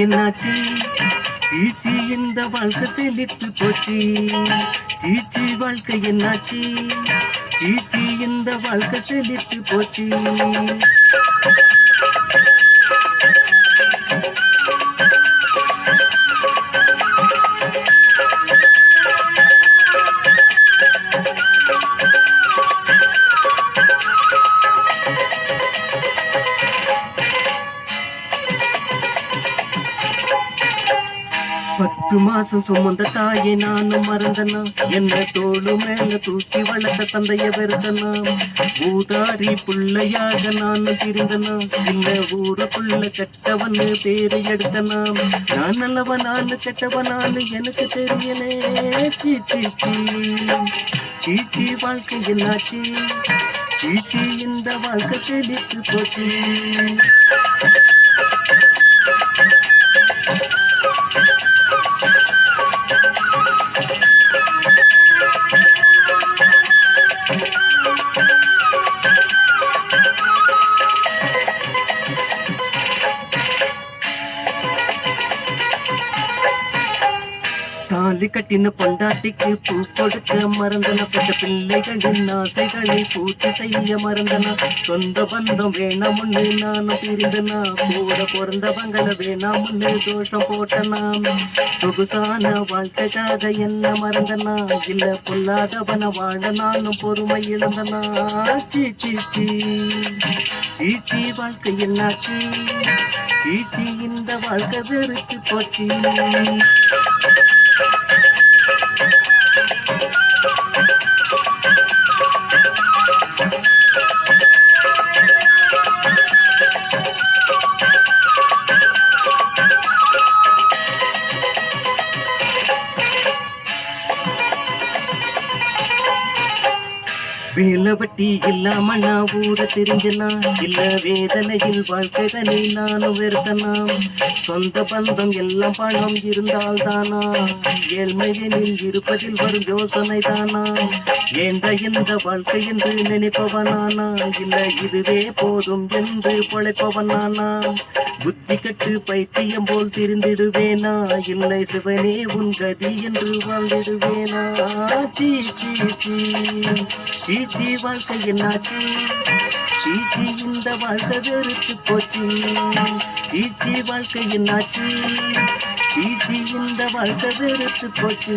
என்னாச்சு? சீச்சி இந்த வாழ்க்கை செழித்து போச்சு. சீச்சி வாழ்க்கை என்னாச்சு? சீச்சி இந்த வாழ்க்கை செழித்து போச்சு. பத்து மாசம் சுமந்த தாயை நானும் மறந்தனா? என்ன தோளு மேல தூக்கி வளர்த்த தந்தைய வெறுத்தனா? ஊதாரி புள்ளையாக நானும் திரிந்தனா இல்ல ஊருக்குள்ள கெட்டவன்னு பேரு எடுத்தனா? நான் நல்லவன் நானு கெட்டவன் நான் எனக்கு தெரியலே. சீச்சி சீச்சி வாழ்க்கை என்னாச்சு? சீச்சி இந்த வாழ்க்கை செழித்து போச்சு. தாலி கட்டின பொண்டாட்டிக்கு பூ கொடுக்க மறந்தன. பெற்ற பிள்ளைகளின் ஆசைகளை பூர்த்தி செய்ய மறந்தனா. சொந்த பந்தம் வேணாம்னு நானும் பிரிந்தனா. கூட பிறந்தவங்களை வேணாம்னு தோஷம் போட்டனா. சொகுசான வாழ்க்கைக்காக என்ன மறந்தனா? இல்ல பொல்லாதவன வாழ நானும் பொறுமை இழந்தனா. சீச்சி சீ சீச்சி வாழ்க்கை என்னாச்சு? சீச்சி இந்த வாழ்க்கை வெறுத்து போச்சு. வேலவட்டி இல்லாம நான் ஊர தெரிஞ்சனா இல்ல வேதனையில் வாழ்க்கைதனை நானும் வெறுத்தனா சொந்த பந்தம் எல்லாம் பணம் இருந்தால் தானா ஏழ்மையனில் இருப்பதில் வரும் யோசனை தானா ஏந்த இந்த வாழ்க்கை என்று நினைப்பவனானா? இல்ல இதுவே போதும் என்று பொழைப்பவனானா? புத்தி கட்டு பைத்தியம் போல் திருந்திடுவேனா? இல்லை சிவனே உன் கதி என்று வாழ்ந்திடுவேனா? சீ சீ. சீ சீச்சி வாழ்க்கை என்னாச்சு? சீச்சி இந்த வாழ்க்கை வெறுத்து போச்சு. சீச்சி வாழ்க்கை என்னாச்சு? சீச்சி இந்த வாழ்க்கை வெறுத்து போச்சு.